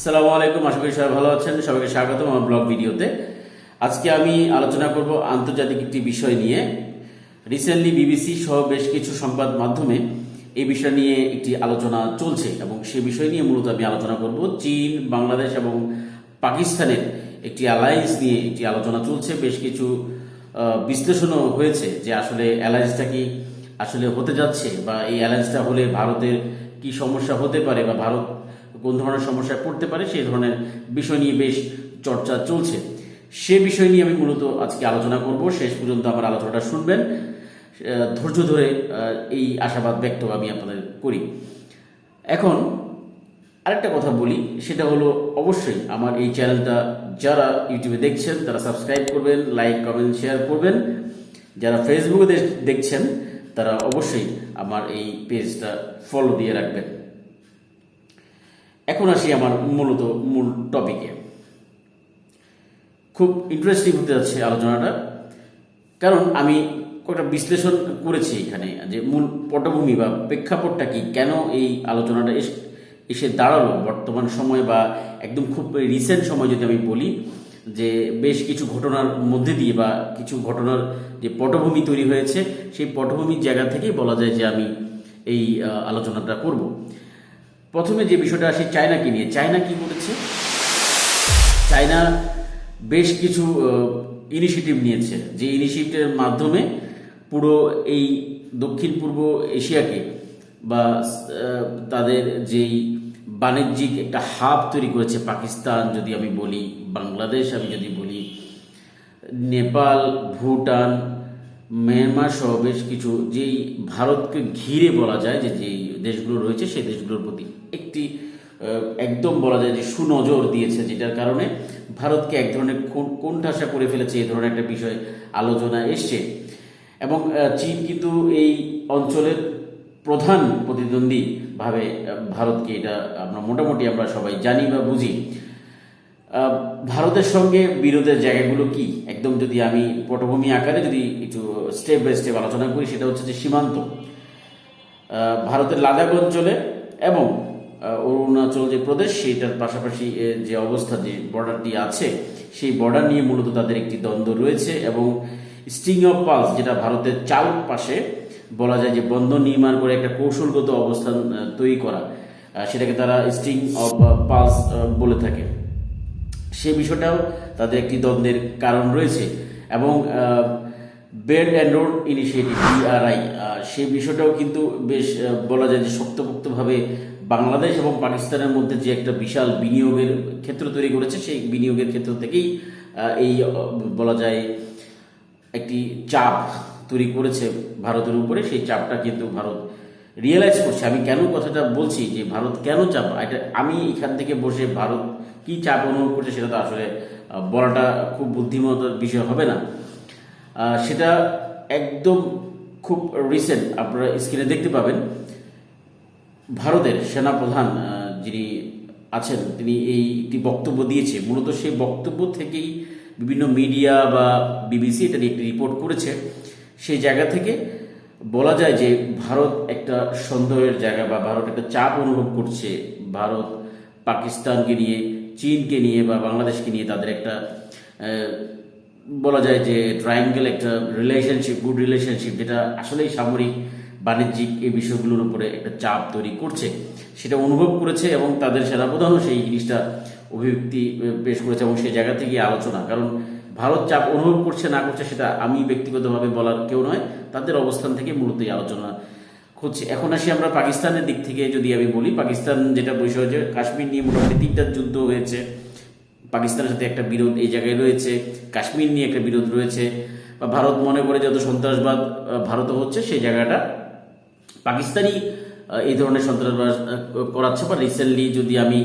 আসসালামু আলাইকুম, আশা করি সবাই ভালো আছেন। সবাইকে স্বাগতম আমার ব্লগ ভিডিওতে। আজকে আমি আলোচনা করব আন্তর্জাতিক একটি বিষয় নিয়ে। রিসেন্টলি বিবিসি সহ বেশ কিছু সংবাদ মাধ্যমে এই বিষয় নিয়ে একটি আলোচনা চলছে এবং সে বিষয় নিয়ে মূলত আমি আলোচনা করব। চীন, বাংলাদেশ এবং পাকিস্তানের একটি অ্যালায়েন্স নিয়ে একটি আলোচনা চলছে। বেশ কিছু বিশ্লেষণও হয়েছে যে আসলে অ্যালায়েন্সটা কি আসলে হতে যাচ্ছে বা এই অ্যালায়েন্সটা হলে ভারতের কি সমস্যা হতে পারে বা ভারত কোন ধরনের সমস্যায় পড়তে পারে, সেই ধরনের বিষয় নিয়ে বেশ চর্চা চলছে। সে বিষয় নিয়ে আমি মূলত আজকে আলোচনা করব। শেষ পর্যন্ত আমার আলোচনাটা শুনবেন। ধৈর্য ধরে এই আশাবাদ ব্যক্ত আমি আপনাদের করি। এখন আরেকটা কথা বলি, সেটা হলো অবশ্যই আমার এই চ্যানেলটা যারা ইউটিউবে দেখছেন, তারা সাবস্ক্রাইব করবেন, লাইক, কমেন্ট, শেয়ার করবেন। যারা ফেসবুকে দেখছেন, তারা অবশ্যই আমার এই পেজটা ফলো দিয়ে রাখবেন। এখন আসি আমার মূলত মূল টপিকে খুব ইন্টারেস্টিং হতে যাচ্ছে আলোচনাটা, কারণ আমি কয়েকটা বিশ্লেষণ করেছি এখানে যে মূল পটভূমি বা প্রেক্ষাপটটা কি, কেন এই আলোচনাটা এস- দাঁড়াল বর্তমান সময় বা একদম খুব রিসেন্ট সময় যদি আমি বলি, যে বেশ কিছু ঘটনার মধ্যে দিয়ে বা কিছু ঘটনার যে পটভূমি তৈরি হয়েছে, সেই পটভূমির জায়গা থেকেই বলা যায় যে আমি এই আলোচনাটা করব। প্রথমে যে বিষয়টা আসে চায়নাকে নিয়ে, চায়না কি করেছে? চায়না বেশ কিছু ইনিশিয়েটিভ নিয়েছে। যে ইনিশিয়েটিভের মাধ্যমে পুরো এই দক্ষিণ পূর্ব এশিয়াকে বা তাদের যেই বাণিজ্যিক একটা হাব তৈরি করেছে পাকিস্তান, যদি আমি বলি, বাংলাদেশ, আমি যদি বলি, নেপাল, ভুটান, মিয়ানমার সহ বেশ কিছু, যেই ভারতকে ঘিরে বলা যায়, যে যেই দেশগুলো রয়েছে, সেই দেশগুলোর প্রতি একটি একদম বলা যায় যে সুনজর দিয়েছে, যেটার কারণে ভারতকে এক ধরনের কোণঠাসা করে ফেলেছে এই ধরনের একটা বিষয় আলোচনা এসছে। এবং চীন কিন্তু এই অঞ্চলের প্রধান প্রতিদ্বন্দ্বী ভাবে ভারতকে এটা আমরা মোটামুটি আমরা সবাই জানি বা বুঝি। ভারতের সঙ্গে বিরোধের জায়গাগুলো কি? একদম যদি আমি পটভূমি আকারে যদি একটু স্টেপ বাই স্টেপ আলোচনা করি, সেটা হচ্ছে যে সীমান্ত। ভারতের লাদাখ অঞ্চলে এবং অরুণাচল যে প্রদেশ, সেটার পাশাপাশি যে অবস্থা, যে বর্ডারটি আছে, সেই বর্ডার নিয়ে মূলত তাদের একটি দ্বন্দ্ব রয়েছে এবং স্টিং অফ পালস যেটা ভারতের চাল পাশে বলা যায় যে বন্ধন নির্মাণ করে একটা কৌশলগত অবস্থান তৈরি করা সেটাকে তারা স্টিং অফ পালস বলে থাকে। সে বিষয়টাও তাদের একটি দ্বন্দ্বের কারণ রয়েছে এবং belt and road initiative BRI সেই বিষয়টাও কিন্তু বেশ বলা যায় যে শক্তপোক্তভাবে বাংলাদেশ এবং পাকিস্তানের মধ্যে যে একটা বিশাল বিনিয়োগের ক্ষেত্র তৈরি করেছে, সেই বিনিয়োগের ক্ষেত্র থেকেই এই বলা যায় একটি চাপ তৈরি করেছে ভারতের উপরে। সেই চাপটা কিন্তু ভারত রিয়েলাইজ করছে। আমি কেন কথাটা বলছি যে ভারত কেন চাপ? এটা আমি এখান থেকে বসে ভারত কি চাপ অনুভব করছে সেটা তো আসলে বলাটা খুব বুদ্ধিমত্তার বিষয় হবে না। সেটা একদম খুব রিসেন্ট আপনারা স্ক্রিনে দেখতে পাবেন। ভারতের সেনাপ্রধান যিনি আছেন, তিনি এই একটি বক্তব্য দিয়েছে। মূলত সেই বক্তব্য থেকেই বিভিন্ন মিডিয়া বা বিবিসি এটা নিয়ে একটি রিপোর্ট করেছে। সেই জায়গা থেকে বলা যায় যে ভারত একটা সন্দেহের জায়গা বা ভারত একটা চাপ অনুভব করছে। ভারত পাকিস্তানকে নিয়ে, চীনকে নিয়ে বা বাংলাদেশকে নিয়ে তাদের একটা বলা যায় যে ট্রায়াঙ্গেল একটা রিলেশনশিপ গুড রিলেশনশিপ যেটা আসলেই সামরিক বাণিজ্যিক এই বিষয়গুলোর উপরে একটা চাপ তৈরি করছে। সেটা অনুভব করেছে এবং তাদের সেনাপ্রধানও সেই জিনিসটা অভিব্যক্তি পেশ করেছে এবং সেই জায়গা থেকে আলোচনা। কারণ ভারত চাপ অনুভব করছে, না করছে, সেটা আমি ব্যক্তিগতভাবে বলার কেউ নয়। তাদের অবস্থান থেকে মূলত আলোচনা হচ্ছে। এখন আসি আমরা পাকিস্তানের দিক থেকে। যদি আমি বলি, পাকিস্তান যেটা বিষয় যে কাশ্মীর নিয়ে মোটামুটি তিনটা যুদ্ধ হয়েছে। পাকিস্তানের সাথে একটা বিরোধ এই জায়গায় রয়েছে, কাশ্মীর নিয়ে একটা বিরোধ রয়েছে, বা ভারত মনে করে যত সন্ত্রাসবাদ ভারতে হচ্ছে সেই জায়গাটা। পাকিস্তানি এই ধরনের সন্ত্রাসবাদ করাচ্ছে, বা রিসেন্টলি যদি আমি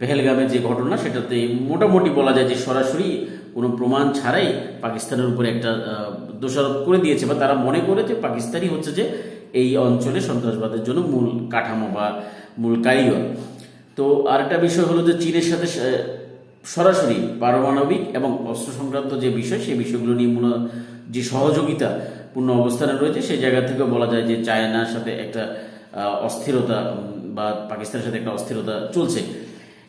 পেহেলগামে যে ঘটনা, সেটাতে মোটামুটি বলা যায় যে সরাসরি কোনো প্রমাণ ছাড়াই পাকিস্তানের উপরে একটা দোষারোপ করে দিয়েছে, বা তারা মনে করে যে পাকিস্তানই হচ্ছে যে এই অঞ্চলে সন্ত্রাসবাদের জন্য মূল কাঠামো বা মূল কারিগর। তো আরেকটা বিষয় হলো যে চীনের সাথে সরাসরি পারমাণবিক এবং অস্ত্র সংক্রান্ত যে বিষয়, সেই বিষয়গুলো নিয়ে মূল যে সহযোগিতা পূর্ণ অবস্থানে রয়েছে, সেই জায়গা থেকে বলা যায় যে চায়নার সাথে একটা অস্থিরতা বা পাকিস্তানের সাথে একটা অস্থিরতা চলছে।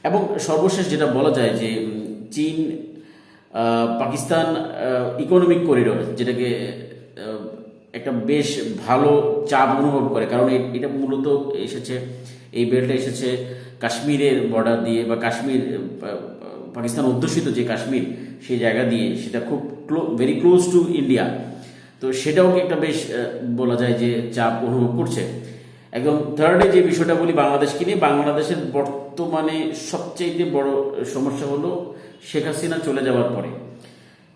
এবং সর্বশেষ যেটা বলা যায় যে চীন পাকিস্তান ইকোনমিক করিডোর যেটাকে একটা বেশ ভালো চাপ অনুভব করে। কারণ এটা মূলত এসেছে, এই বেলটা এসেছে কাশ্মীরের বর্ডার দিয়ে বা কাশ্মীর পাকিস্তান অধ্যুষিত যে কাশ্মীর, সেই জায়গা দিয়ে, সেটা খুব ভেরি ক্লোজ টু ইন্ডিয়া তো সেটাও একটা বেশ বলা যায় যে চাপ অনুভব করছে। একদম থার্ডে যে বিষয়টা বলি বাংলাদেশকে নিয়ে, বাংলাদেশের বর্তমানে সবচাইতে বড় সমস্যা হলো শেখ হাসিনা চলে যাওয়ার পরে।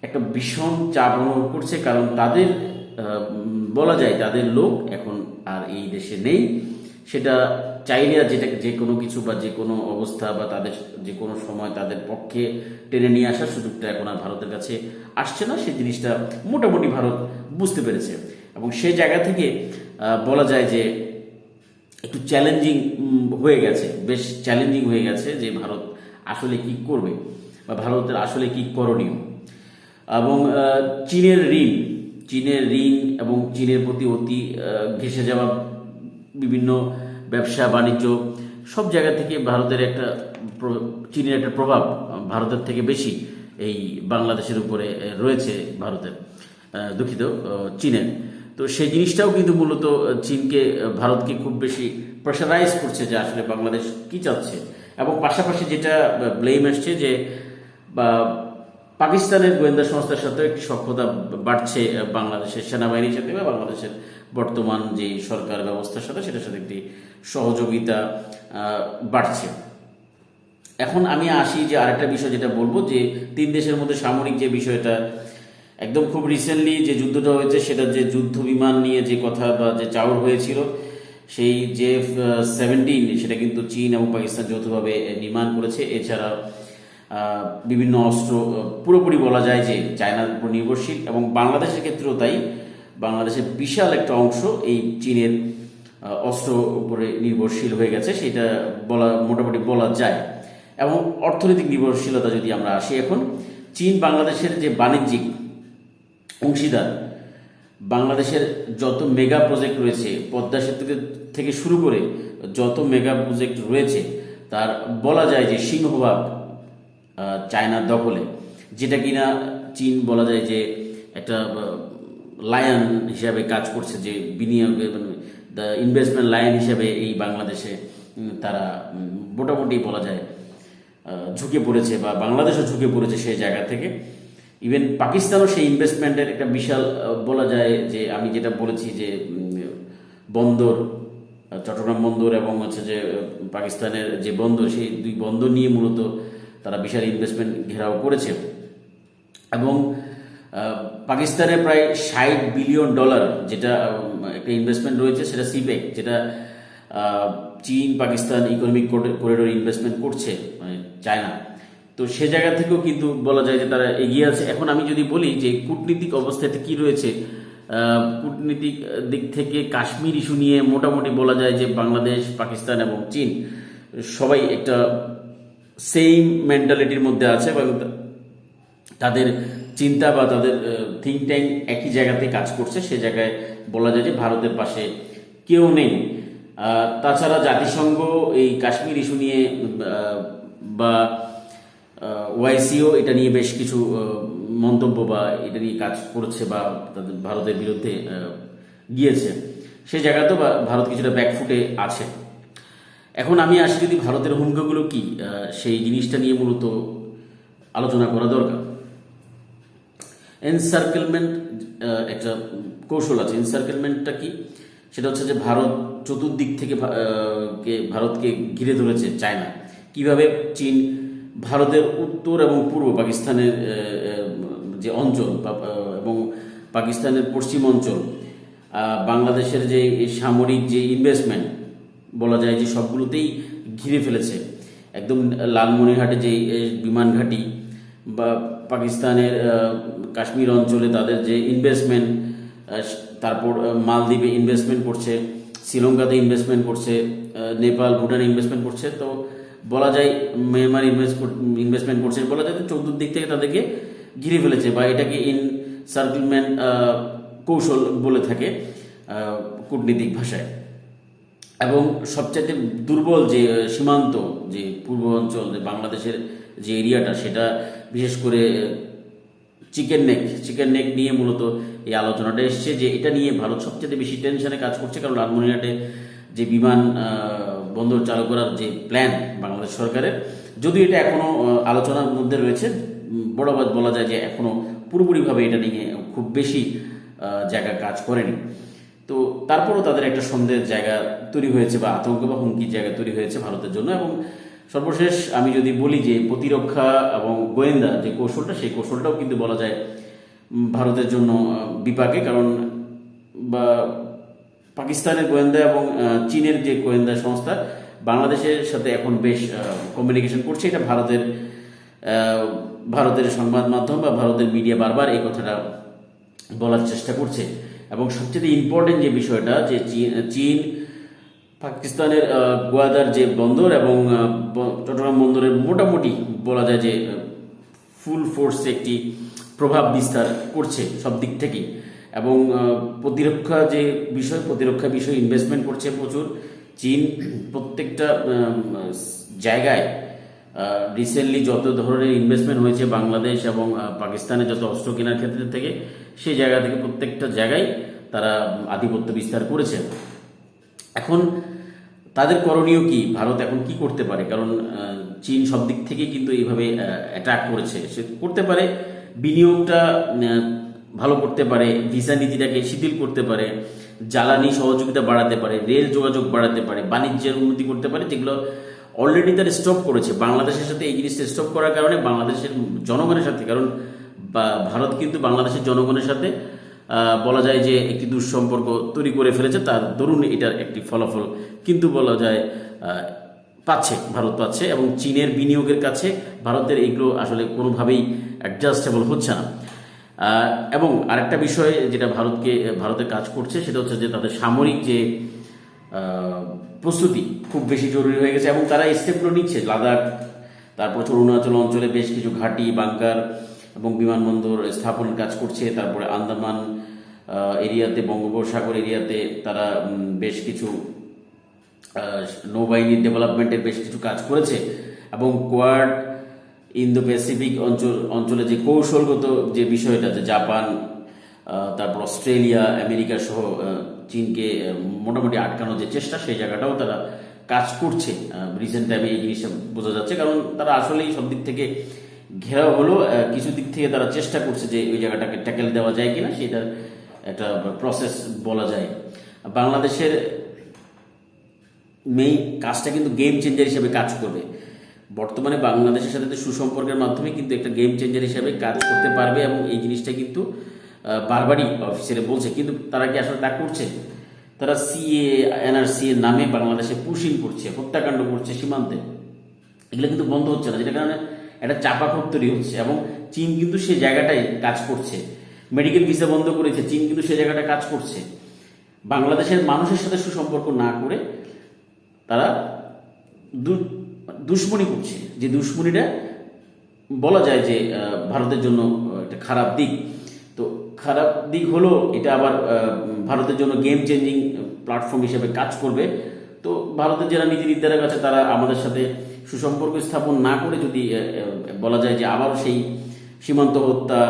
একটা ভীষণ চাপ অনুভব করছে, কারণ তাদের বলা যায় তাদের লোক এখন আর এই দেশে নেই। সেটা চাইলে আর যেটা যে কোনো কিছু বা যে কোনো অবস্থা বা তাদের, যে কোনো সময় তাদের পক্ষে টেনে নিয়ে আসার সুযোগটা এখন আর ভারতের কাছে আসছে না। সেই জিনিসটা মোটামুটি ভারত বুঝতে পেরেছে। এবং সেই জায়গা থেকে বলা যায় যে একটু চ্যালেঞ্জিং হয়ে গেছে। বেশ চ্যালেঞ্জিং হয়ে গেছে যে ভারত আসলে কি করবে বা ভারতের আসলে কি করণীয়। এবং চীনের ঋণ চীনের ঋণ এবং চীনের প্রতি অতি ঘেঁষে যাওয়া বিভিন্ন ব্যবসা, বাণিজ্য, সব জায়গা থেকে ভারতের একটা চীনের একটা প্রভাব ভারতের থেকে বেশি এই বাংলাদেশের উপরে রয়েছে ভারতের দুঃখিত চীনের। তো সেই জিনিসটাও কিন্তু মূলত চীনকে ভারতকে খুব বেশি প্রেশারাইজ করছে যে আসলে বাংলাদেশ কি চাচ্ছে। এবং পাশাপাশি যেটা ব্লেম আসছে যে, বা পাকিস্তানের গোয়েন্দা সংস্থার সাথে একটি সক্ষতা বাড়ছে বাংলাদেশের সেনাবাহিনীর সাথে বা বাংলাদেশের বর্তমান যে সরকার ব্যবস্থার সাথে সেটার সাথে একটি সহযোগিতা বাড়ছে। এখন আমি আসি যে আরেকটা বিষয় যেটা বলব যে তিন দেশের মধ্যে সামরিক যে বিষয়টা, একদম খুব রিসেন্টলি যে যুদ্ধটা হয়েছে সেটা যে যুদ্ধ বিমান নিয়ে যে কথা বা যে চাউর হয়েছিল, সেই যে সেভেন্টিন সেটা কিন্তু চীন এবং পাকিস্তান যৌথভাবে নির্মাণ করেছে। এছাড়া বিভিন্ন অস্ত্র পুরোপুরি বলা যায় যে চায়নার উপর নির্ভরশীল এবং বাংলাদেশের ক্ষেত্রেও তাই। বাংলাদেশের বিশাল একটা অংশ এই চীনের অস্ত্র উপরে নির্ভরশীল হয়ে গেছে, সেটা বলা, মোটামুটি বলা যায়। এবং অর্থনৈতিক নির্ভরশীলতা যদি আমরা আসি এখন, চীন বাংলাদেশের যে বাণিজ্যিক অংশীদার, বাংলাদেশের যত মেগা প্রজেক্ট রয়েছে, পদ্মা সেতু থেকে শুরু করে যত মেগা প্রজেক্ট রয়েছে, তার বলা যায় যে সিংহভাগ চায়নার দখলে, যেটা কিনা চীন বলা যায় যে একটা লায়ন হিসাবে কাজ করছে, যে বিনিয়োগ দ্য ইনভেস্টমেন্ট লায়ন হিসাবে এই বাংলাদেশে তারা মোটামুটি বলা যায় ঝুঁকে পড়েছে বা বাংলাদেশও ঝুঁকে পড়েছে সেই জায়গা থেকে। ইভেন পাকিস্তানও সেই ইনভেস্টমেন্টের একটা বিশাল বলা যায় যে, আমি যেটা বলেছি যে বন্দর চট্টগ্রাম বন্দর এবং হচ্ছে যে পাকিস্তানের যে বন্দর, সেই দুই বন্দর নিয়ে মূলত তারা বিশাল ইনভেস্টমেন্ট ঘেরাও করেছে। এবং পাকিস্তানে প্রায় ষাট বিলিয়ন ডলার যেটা একটা ইনভেস্টমেন্ট রয়েছে সেটা সিপেক যেটা চীন, পাকিস্তান ইকোনমিক করিডোর ইনভেস্টমেন্ট করছে মানে চায়না। তো সে জায়গা থেকেও কিন্তু বলা যায় যে তারা এগিয়ে আছে। এখন আমি যদি বলি যে কূটনীতিক অবস্থাতে কি রয়েছে কূটনীতিক দিক থেকে কাশ্মীর ইস্যু নিয়ে মোটামুটি বলা যায় যে বাংলাদেশ, পাকিস্তান এবং চীন সবাই একটা সেম মেন্টালিটির মধ্যে আছে বা তাদের চিন্তা বা তাদের থিঙ্ক ট্যাঙ্ক একই জায়গাতে কাজ করছে, সে জায়গায় বলা যায় যে ভারতের পাশে কেউ নেই। তাছাড়া জাতিসংঘ এই কাশ্মীর ইস্যু নিয়ে বা ওয়াইসিও এটা নিয়ে বেশ কিছু মন্তব্য বা এটা নিয়ে কাজ করছে বা তাদের, ভারতের বিরুদ্ধে গিয়েছে। সেই জায়গাতেও ভারত কিছুটা ব্যাকফুটে আছে। এখন আমি আসি যদি ভারতের ভূমিকাগুলো কি সেই জিনিসটা নিয়ে মূলত আলোচনা করা দরকার। এনসার্কেলমেন্ট একটা কৌশল আছে। এনসার্কেলমেন্টটা কি? সেটা হচ্ছে যে ভারত চতুর্দিক থেকে কে, ভারতকে ঘিরে ধরেছে চায়না। কীভাবে? চীন ভারতের উত্তর এবং পূর্ব পাকিস্তানের যে অঞ্চল এবং পাকিস্তানের পশ্চিম অঞ্চল বাংলাদেশের যে সামরিক যে ইনভেস্টমেন্ট বলা যায় যে সবগুলোতেই ঘিরে ফেলেছে। একদম লালমনিরহাটে যে বিমান ঘাঁটি বা পাকিস্তানের কাশ্মীর অঞ্চলে তাদের যে ইনভেস্টমেন্ট তারপর মালদ্বীপে ইনভেস্টমেন্ট করছে, শ্রীলঙ্কাতে ইনভেস্টমেন্ট করছে নেপাল, ভুটানে ইনভেস্টমেন্ট করছে। তো বলা যায় মিয়ানমার ইনভেস্ট ইনভেস্টমেন্ট করছে, বলা যায় চতুর্দিক থেকে তাদেরকে ঘিরে ফেলেছে বা এটাকে ইন সার্কুলমেন্ট কৌশল বলে থাকে কূটনীতিক ভাষায়। এবং সবচাইতে দুর্বল যে সীমান্ত, যে পূর্ব অঞ্চল, যে বাংলাদেশের যে এরিয়াটা, সেটা বিশেষ করে চিকেন নেক চিকেন নেক নিয়ে মূলত এই আলোচনাটা এসছে যে এটা নিয়ে ভারত সবচেয়ে বেশি টেনশনে কাজ করছে, কারণ লালমনিরহাটে যে বিমান বন্দর চালু করার যে প্ল্যান বাংলাদেশ সরকারের, যদিও এটা এখনও আলোচনার মধ্যে রয়েছে বড় বলা যায় যে এখনও পুরোপুরিভাবে এটা নিয়ে খুব বেশি জায়গা কাজ করেনি। তো তারপরও তাদের একটা সন্দেহের জায়গা তৈরি হয়েছে বা আতঙ্ক বা হুমকির জায়গা তৈরি হয়েছে ভারতের জন্য এবং সর্বশেষ আমি যদি বলি যে প্রতিরক্ষা এবং গোয়েন্দা যে কৌশলটা, সেই কৌশলটাও কিন্তু বলা যায় ভারতের জন্য বিপাকে। কারণ, বা পাকিস্তানের গোয়েন্দা এবং চীনের যে গোয়েন্দা সংস্থা, বাংলাদেশের সাথে এখন বেশ কমিউনিকেশন করছে। এটা ভারতের ভারতের সংবাদ মাধ্যম বা ভারতের মিডিয়া বারবার এই কথাটা বলার চেষ্টা করছে। এবং সবচেয়ে ইম্পর্টেন্ট যে বিষয়টা, যে চীন পাকিস্তানের গোয়াদার যে বন্দর এবং চট্টগ্রাম বন্দরের মোটামুটি বলা যায় যে ফুল ফোর্সে একটি প্রভাব বিস্তার করছে সব দিক থেকেই। এবং প্রতিরক্ষা যে বিষয়, প্রতিরক্ষা বিষয়ে ইনভেস্টমেন্ট করছে প্রচুর। চীন প্রত্যেকটা জায়গায় রিসেন্টলি যত ধরনের ইনভেস্টমেন্ট হয়েছে বাংলাদেশ এবং পাকিস্তানে যত অস্ত্র কেনার ক্ষেত্রে থেকে, সেই জায়গা থেকে প্রত্যেকটা জায়গায় তারা আধিপত্য বিস্তার করেছে। এখন তাদের করণীয় কি? ভারত এখন কি করতে পারে? কারণ চীন সব দিক থেকেই কিন্তু এইভাবে অ্যাটাক করেছে। সে করতে পারে, বিনিয়োগটা ভালো করতে পারে ভিসা নীতিটাকে শিথিল করতে পারে, জ্বালানি সহযোগিতা বাড়াতে পারে, রেল যোগাযোগ বাড়াতে পারে, বাণিজ্যের উন্নতি করতে পারে, যেগুলো অলরেডি তারা স্টপ করেছে। বাংলাদেশের সাথে এই জিনিসটা স্টপ করার কারণে বাংলাদেশের জনগণের সাথে, কারণ ভারত কিন্তু বাংলাদেশের জনগণের সাথে বলা যায় যে একটি দুঃসম্পর্ক তৈরি করে ফেলেছে। তার দরুন এটার একটি ফলাফল কিন্তু বলা যায় পাচ্ছে, ভারত পাচ্ছে এবং চীনের বিনিয়োগের কাছে ভারতের এগুলো আসলে কোনোভাবেই অ্যাডজাস্টেবল হচ্ছে না। এবং আরেকটা বিষয় যেটা ভারতকে, ভারতে কাজ করছে, সেটা হচ্ছে যে তাদের সামরিক যে প্রস্তুতি খুব বেশি জরুরি হয়ে গেছে এবং তারা স্টেপগুলো নিচ্ছে। লাদাখ, তারপর অরুণাচল অঞ্চলে বেশ কিছু ঘাঁটি, বাংকার এবং বিমানবন্দর স্থাপনের কাজ করছে। তারপরে আন্দামান এরিয়াতে, বঙ্গোপসাগর এরিয়াতে তারা বেশ কিছু নৌবাহিনীর ডেভেলপমেন্টের বেশ কিছু কাজ করেছে এবং কোয়াড ইন্দো প্যাসিফিক অঞ্চল, অঞ্চলে যে কৌশলগত যে বিষয়টা, যে জাপান তারপর অস্ট্রেলিয়া, আমেরিকা সহ চীনকে মোটামুটি আটকানোর যে চেষ্টা, সেই জায়গাটাও তারা কাজ করছে। রিসেন্ট টাইমে এই জিনিসটা বোঝা যাচ্ছে, কারণ তারা আসলেই সব দিক থেকে ঘেরাও হলো। কিছু দিক থেকে তারা চেষ্টা করছে যে ওই জায়গাটাকে ট্যাকেল দেওয়া যায় কিনা, সেটার একটা প্রসেস বলা যায়। বাংলাদেশের মেইন কাজটা কিন্তু গেম চেঞ্জার হিসেবে কাজ করবে। বর্তমানে বাংলাদেশের সাথে সুসম্পর্কের মাধ্যমে কিন্তু একটা গেম চেঞ্জার হিসেবে কাজ করতে পারবে এবং এই জিনিসটা কিন্তু বারবারই অফিসারে বলছে, কিন্তু তারা কি আসলে তা করছে? তারা সিএ এনআরসি এর নামে বাংলাদেশে পুশিং করছে, হত্যাকাণ্ড করছে সীমান্তে। এগুলো কিন্তু বন্ধ হচ্ছে না যেটা কারণে একটা চাপা ক্ষোভ তৈরি হচ্ছে এবং চীন কিন্তু সেই জায়গাটায় কাজ করছে। মেডিকেল ভিসা বন্ধ করেছে চীন কিন্তু সেই জায়গাটা কাজ করছে। বাংলাদেশের মানুষের সাথে সুসম্পর্ক না করে তারা দুশ্মনী করছে। যে দুশ্মনীটা বলা যায় যে ভারতের জন্য একটা খারাপ দিক। খারাপ দিক হলো এটা আবার ভারতের জন্য গেম চেঞ্জিং প্ল্যাটফর্ম হিসেবে কাজ করবে। তো ভারতের যারা নীতি নির্ধারক আছে, তারা আমাদের সাথে সুসম্পর্ক স্থাপন না করে যদি বলা যায় যে আবারও সেই সীমান্ত হত্যা,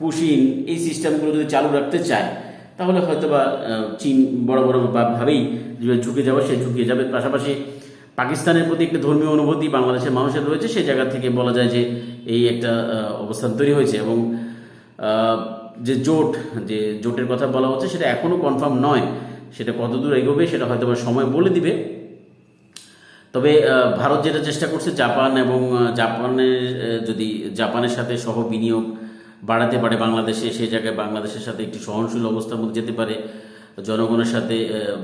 পুশিন এই সিস্টেমগুলো যদি চালু রাখতে চায়, তাহলে হয়তো বা চীন বড় বড় ভাবেই ঝুঁকে যাবে, সে ঝুঁকে যাবে। পাশাপাশি পাকিস্তানের প্রতি একটা ধর্মীয় অনুভূতি বাংলাদেশের মানুষের রয়েছে সেই জায়গা থেকে বলা যায় যে এই একটা অবস্থান তৈরি হয়েছে এবং যে জোট, যে জোটের কথা বলা হচ্ছে, সেটা এখনও কনফার্ম নয়। সেটা কতদূর এগোবে, সেটা হয়তো সময় বলে দিবে। তবে ভারত যেটা চেষ্টা করছে, জাপান এবং জাপানের যদি জাপানের সাথে সহ বিনিয়োগ বাড়াতে পারে বাংলাদেশে সেই জায়গায় বাংলাদেশের সাথে একটি সহনশীল অবস্থার মধ্যে যেতে পারে। জনগণের সাথে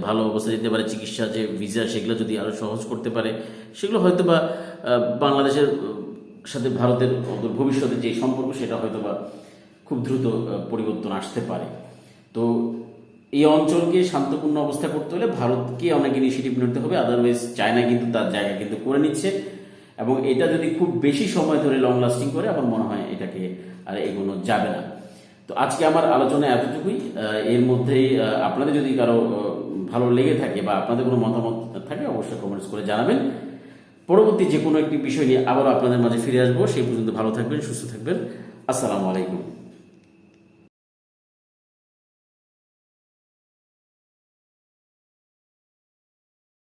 ভালো অবস্থা যেতে পারে, চিকিৎসা, যে ভিসা সেগুলো যদি আরও সহজ করতে পারে, সেগুলো হয়তো বা বাংলাদেশের সাথে ভারতের ভবিষ্যতে যে সম্পর্ক, সেটা হয়তো বা খুব দ্রুত পরিবর্তন আসতে পারে। তো এই অঞ্চলকে শান্তপূর্ণ অবস্থা করতে হলে ভারতকে অনেক ইনিশিয়েটিভ নিতে হবে আদারওয়াইজ চায়না কিন্তু তার জায়গা কিন্তু করে নিচ্ছে। এবং এটা যদি খুব বেশি সময় ধরে লং লাস্টিং করে, আমার মনে হয় এটাকে আর এগোনো যাবে না। তো আজকে আমার আলোচনা এতটুকুই। এর মধ্যেই আপনাদের যদি কারও ভালো লেগে থাকে বা আপনাদের কোনো মতামত থাকে, অবশ্যই কমেন্টস করে জানাবেন। পরবর্তী যে কোনো একটি বিষয় নিয়ে আবারও আপনাদের মাঝে ফিরে আসব। সেই পর্যন্ত ভালো থাকবেন, সুস্থ থাকবেন। আসসালামু আলাইকুম।